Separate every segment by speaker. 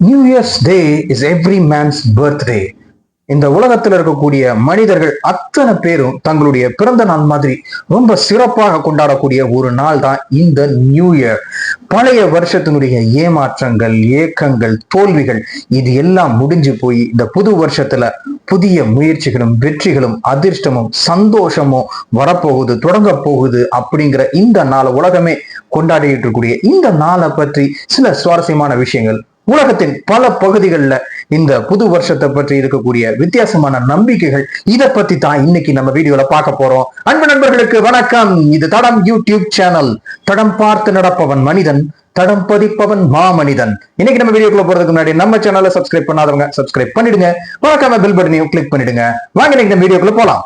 Speaker 1: New year's day is every man's birthday இந்த உலகத்தில் இருக்கக்கூடிய மனிதர்கள் அத்தனை பேரும் தங்களுடைய பிறந்த நாள் மாதிரி ரொம்ப சிறப்பாக கொண்டாடக்கூடிய ஒரு நாள் தான் இந்த நியூ இயர் பழைய வருஷத்தினுடைய ஏமாற்றங்கள் ஏக்கங்கள் தோல்விகள் இது எல்லாம் முடிஞ்சு போய் இந்த புது வருஷத்துல புதிய முயற்சிகளும் வெற்றிகளும் அதிர்ஷ்டமும் சந்தோஷமும் வரப்போகுது தொடங்க போகுது அப்படிங்கிற இந்த நாளை உலகமே கொண்டாடிட்டு இருக்கக்கூடிய இந்த நாளை பற்றி சில சுவாரஸ்யமான விஷயங்கள் உலகத்தின் பல பகுதிகளில் இந்த புது வருஷத்தை பற்றி இருக்கக்கூடிய வித்தியாசமான நம்பிக்கைகள் இதை பத்தி தான் இன்னைக்கு நம்ம வீடியோல பார்க்க போறோம். அன்பு நண்பர்களுக்கு வணக்கம். இது தடம் யூடியூப் சேனல். தடம் பார்த்து நடப்பவன் மனிதன் தடம் பதிப்பவன் மாமனிதன். இன்னைக்கு நம்ம வீடியோக்குள்ள போறதுக்கு முன்னாடி நம்ம சேனலை சப்ஸ்கிரைப் பண்ணாதவங்க சப்ஸ்கிரைப் பண்ணிடுங்க. மறக்காம பில் பட்டனையும் கிளிக் பண்ணிடுங்க. வாங்க இன்னைக்கு நம்ம வீடியோக்குள்ள போலாம்.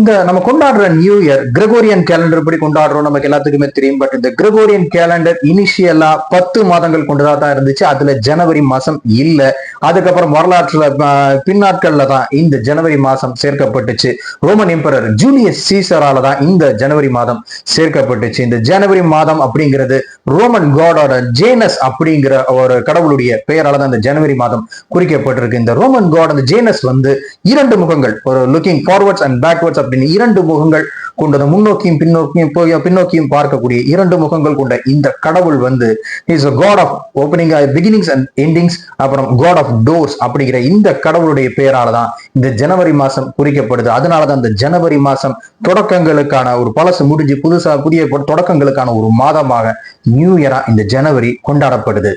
Speaker 1: இந்த நம்ம கொண்டாடுற நியூ இயர் கிரகோரியன் கேலண்டர் படி கொண்டாடுறோம். நமக்கு எல்லாத்துக்குமே தெரியும். பட் இந்த கிரகோரியன் கேலண்டர் இனிஷியலா பத்து மாதங்கள் கொண்டதா தான் இருந்துச்சு. அதுல ஜனவரி மாசம் இல்ல. அதுக்கப்புறம் வரலாற்றுல பின்னாட்கள்ல தான் இந்த ஜனவரி மாசம் சேர்க்கப்பட்டுச்சு. ரோமன் எம்பரர் ஜூலியஸ் சீசரால தான் இந்த ஜனவரி மாதம் சேர்க்கப்பட்டுச்சு. இந்த ஜனவரி மாதம் அப்படிங்கிறது ரோமன் காடோட ஜேனஸ் அப்படிங்கிற ஒரு கடவுளுடைய பெயரால தான் இந்த ஜனவரி மாதம் குறிக்கப்பட்டிருக்கு. இந்த ரோமன் காட் அந்த ஜேனஸ் வந்து இரண்டு முகங்கள் ஒரு லுக்கிங் ஃபார்வர்ட்ஸ் அண்ட் பேக்வர்ட்ஸ் அப்படின்னு இரண்டு முகங்கள் கொண்டது. முன்னோக்கியும் பின்னோக்கியும் போய் பின்னோக்கியும் பார்க்கக்கூடிய இரண்டு முகங்கள் கொண்ட இந்த கடவுள் வந்து is god of opening beginnings and endings அப்புறம் காட் ஆஃப் டோர்ஸ் அப்படிங்கிற இந்த கடவுளுடைய பெயரால தான் இந்த ஜனவரி மாசம் குறிக்கப்படுது. அதனால தான் இந்த ஜனவரி மாசம் தொடக்கங்களுக்கான ஒரு பழசு முடிஞ்சு புதுசா புதிய தொடக்கங்களுக்கான ஒரு மாதமாக நியூ இயரா இந்த ஜனவரி கொண்டாடப்படுது.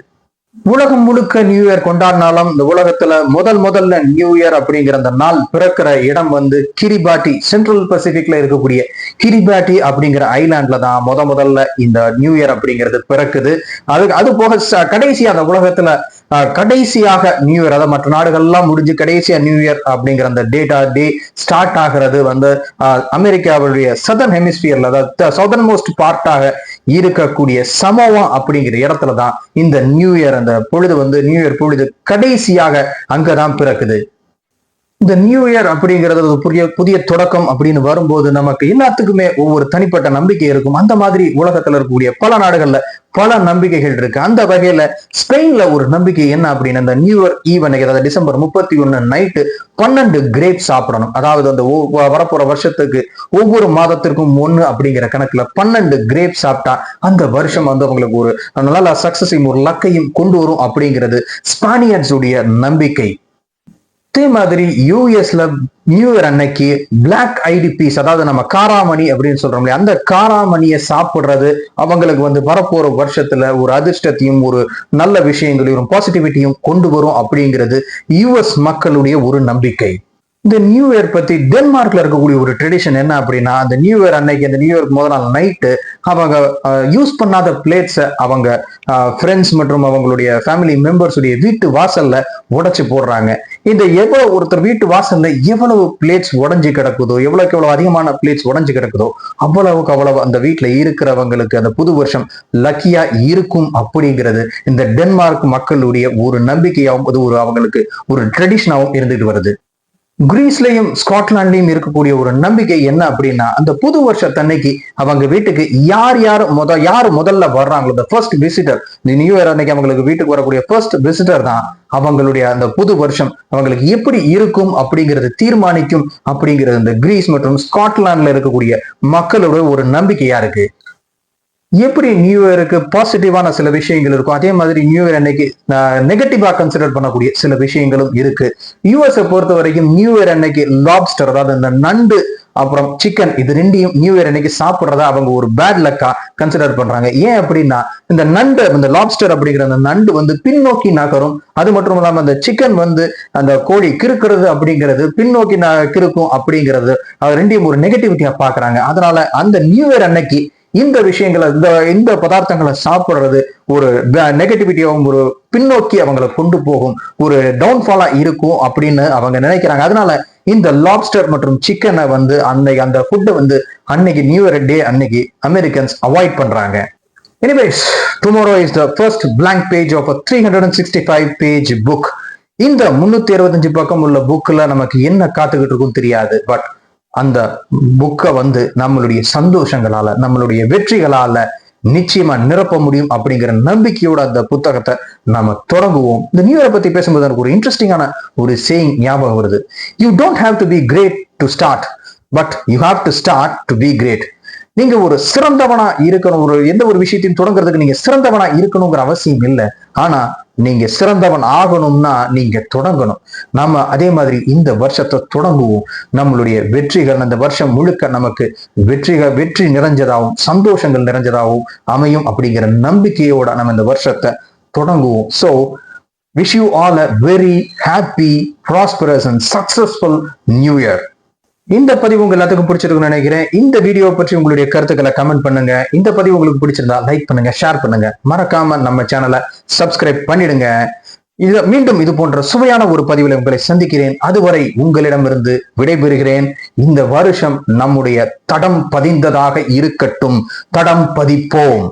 Speaker 1: உலகம் முழுக்க நியூ இயர் கொண்டாடினாலும் இந்த உலகத்துல முதல் முதல்ல நியூ இயர் அப்படிங்கிற அந்த நாள் பிறக்கிற இடம் வந்து கிரிபாட்டி சென்ட்ரல் பசிபிக்ல இருக்கக்கூடிய கிரிபாட்டி அப்படிங்கிற ஐலாண்ட்ல தான் முத முதல்ல இந்த நியூ இயர் அப்படிங்கிறது பிறக்குது. அது அது போக கடைசியா அந்த உலகத்துல கடைசியாக நியூ இயர் அதாவது மற்ற நாடுகள்லாம் முடிஞ்சு கடைசியா நியூ இயர் அப்படிங்கிற அந்த டேட்டா டே ஸ்டார்ட் ஆகிறது வந்து அமெரிக்காவுடைய சதர்ன் ஹெமிஸ்பியர்ல அதாவது சவுதர்ன் மோஸ்ட் பார்ட்டாக இருக்கக்கூடிய சமோவா அப்படிங்கிற இடத்துல தான் இந்த நியூ இயர் அந்த பொழுது வந்து நியூ இயர் பொழுது கடைசியாக அங்கதான் பிறக்குது. இந்த நியூ இயர் அப்படிங்கிறது ஒரு புதிய புதிய தொடக்கம் அப்படின்னு வரும்போது நமக்கு எல்லாத்துக்குமே ஒவ்வொரு தனிப்பட்ட நம்பிக்கை இருக்கும். அந்த மாதிரி உலகத்துல இருக்கக்கூடிய பல நாடுகள்ல பல நம்பிக்கைகள் இருக்கு. அந்த வகையில ஸ்பெயின்ல ஒரு நம்பிக்கை என்ன அப்படின்னு அந்த நியூ இயர் ஈவ் அதாவது டிசம்பர் முப்பத்தி ஒண்ணு நைட்டு பன்னெண்டு கிரேப் சாப்பிடணும். அதாவது அந்த வரப்போற வருஷத்துக்கு ஒவ்வொரு மாதத்திற்கும் ஒன்னு அப்படிங்கிற கணக்குல பன்னெண்டு கிரேப் சாப்பிட்டா அந்த வருஷம் வந்து அவங்களுக்கு ஒரு நல்ல சக்சஸையும் ஒரு லக்கையும் கொண்டு வரும் அப்படிங்கிறது ஸ்பானியர்ஸுடைய நம்பிக்கை. அதே மாதிரி யூஎஸ்ல நியூ இயர் அன்னைக்கு பிளாக் ஐடிபிஸ் அதாவது நம்ம காராமணி அப்படின்னு சொல்றோம் இல்லையா? அந்த காராமணியை சாப்பிடுறது அவங்களுக்கு வந்து வரப்போற வருஷத்துல ஒரு அதிர்ஷ்டத்தையும் ஒரு நல்ல விஷயங்களையும் பாசிட்டிவிட்டியும் கொண்டு வரும் அப்படிங்கிறது யூஎஸ் மக்களுடைய ஒரு நம்பிக்கை. இந்த நியூ இயர் பத்தி டென்மார்க்ல இருக்கக்கூடிய ஒரு ட்ரெடிஷன் என்ன அப்படின்னா அந்த நியூ இயர் அன்னைக்கு அந்த நியூ இயர்க்கு முதல் நாள் நைட்டு அவங்க யூஸ் பண்ணாத பிளேட்ஸை அவங்க ஃப்ரெண்ட்ஸ் மற்றும் அவங்களுடைய ஃபேமிலி மெம்பர்ஸுடைய வீட்டு வாசல்ல உடைச்சு போடுறாங்க. இந்த எவ்வளவு ஒருத்தர் வீட்டு வாசல்ல எவ்வளவு பிளேட்ஸ் உடஞ்சி கிடக்குதோ எவ்வளவுக்கு எவ்வளவு அதிகமான பிளேட்ஸ் உடஞ்சு கிடக்குதோ அவ்வளவுக்கு அவ்வளவு அந்த வீட்டுல இருக்கிறவங்களுக்கு அந்த புது வருஷம் லக்கியா இருக்கும் அப்படிங்கிறது இந்த டென்மார்க் மக்களுடைய ஒரு நம்பிக்கையாகவும் அது ஒரு அவங்களுக்கு ஒரு ட்ரெடிஷனாகவும் இருந்துட்டு வருது. கிரீஸ்லயும் ஸ்காட்லாண்ட்லயும் இருக்கக்கூடிய ஒரு நம்பிக்கை என்ன அப்படின்னா அந்த புது வருஷத்தன்னைக்கு அவங்க வீட்டுக்கு யார் யார் முத யார் முதல்ல வர்றாங்களோ இந்த ஃபர்ஸ்ட் விசிட்டர் இந்த நியூ இயர் அன்னைக்கு அவங்களுக்கு வீட்டுக்கு வரக்கூடிய ஃபர்ஸ்ட் விசிட்டர் தான் அவங்களுடைய அந்த புது வருஷம். அவங்களுக்கு எப்படி இருக்கும் அப்படிங்கிறது தீர்மானிக்கும் அப்படிங்கிறது இந்த கிரீஸ் மற்றும் ஸ்காட்லாண்ட்ல இருக்கக்கூடிய மக்களோட ஒரு நம்பிக்கையா இருக்கு. எப்படி நியூ இயருக்கு பாசிட்டிவான சில விஷயங்கள் இருக்கும்? அதே மாதிரி நியூ இயர் அன்னைக்கு நெகட்டிவா கன்சிடர் பண்ணக்கூடிய சில விஷயங்களும் இருக்கு. யூஎஸ்ஐ பொறுத்த வரைக்கும் நியூ இயர் அன்னைக்கு லாப்ஸ்டர் அதாவது இந்த நண்டு அப்புறம் சிக்கன் இது ரெண்டையும் நியூ இயர் அன்னைக்கு சாப்பிட்றத அவங்க ஒரு பேட் லக்கா கன்சிடர் பண்றாங்க. ஏன் அப்படின்னா இந்த நண்டு இந்த லாப்ஸ்டர் அப்படிங்கிற அந்த நண்டு வந்து பின்னோக்கி நகரும். அது மட்டும் இல்லாம அந்த சிக்கன் வந்து அந்த கோழி கிறுக்கிறது அப்படிங்கிறது பின்னோக்கி கிறுக்கும் அப்படிங்கிறது அது ரெண்டையும் ஒரு நெகட்டிவிட்டியா பாக்குறாங்க அதனால அந்த நியூ இயர் அன்னைக்கு இந்த விஷயங்களை இந்த இந்த பதார்த்தங்களை சாப்பிடுறது ஒரு நெகட்டிவிட்டியாகவும் ஒரு பின்னோக்கி அவங்களை கொண்டு போகும் ஒரு டவுன்ஃபாலா இருக்கும் அப்படின்னு அவங்க நினைக்கிறாங்க. அதனால இந்த லாப்ஸ்டர் மற்றும் சிக்கனை வந்து அன்னைக்கு அந்த ஃபுட்டை வந்து அன்னைக்கு நியூ இயர் டே அன்னைக்கு அமெரிக்கன்ஸ் அவாய்ட் பண்றாங்க. Anyways tomorrow is the first blank page of three hundred and sixty five page book இந்த முன்னூத்தி அறுபத்தஞ்சு பக்கம் உள்ள புக்ல நமக்கு என்ன காத்துக்கிட்டு இருக்கும் தெரியாது பட் அந்த புக்கை வந்து நம்மளுடைய சந்தோஷங்களால நம்மளுடைய வெற்றிகளால நிச்சயமா நிரப்ப முடியும் அப்படிங்கிற நம்பிக்கையோட அந்த புத்தகத்தை நாம தொடங்குவோம். இந்த நியூ இயரை பத்தி பேசும்போது எனக்கு ஒரு இன்ட்ரெஸ்டிங்கான ஒரு சேயிங் ஞாபகம் வருது. You don't have to be great to start but you have to start to be great நீங்க ஒரு சிறந்தவனா இருக்கணும் ஒரு எந்த ஒரு விஷயத்தையும் தொடங்குறதுக்கு நீங்க சிறந்தவனா இருக்கணுங்கிற அவசியம் இல்லை. ஆனா நீங்க சிறந்தவன் ஆகணும்னா நீங்க தொடங்கணும். நம்ம அதே மாதிரி இந்த வருஷத்தை தொடங்குவோம். நம்மளுடைய வெற்றிகள் அந்த வருஷம் முழுக்க நமக்கு வெற்றிகள் வெற்றி நிறைஞ்சதாகவும் சந்தோஷங்கள் நிறைஞ்சதாகவும் அமையும் அப்படிங்கிற நம்பிக்கையோட நம்ம இந்த வருஷத்தை தொடங்குவோம். So wish you all a very happy prosperous and successful new year இந்த பதிவு உங்க எல்லாத்துக்கும் பிடிச்சிருக்கும்னு நினைக்கிறேன். இந்த வீடியோ பற்றி உங்களுடைய கருத்துக்களை கமெண்ட் பண்ணுங்க. இந்த பதிவு உங்களுக்கு பிடிச்சிருந்தா லைக் பண்ணுங்க ஷேர் பண்ணுங்க. மறக்காம நம்ம சேனலை சப்ஸ்கிரைப் பண்ணிடுங்க. இது மீண்டும் இது போன்ற சுவையான ஒரு பதிவில் உங்களை சந்திக்கிறேன். அதுவரை உங்களிடமிருந்து விடைபெறுகிறேன். இந்த வருஷம் நம்முடைய தடம் பதிந்ததாக இருக்கட்டும். தடம் பதிப்போம்.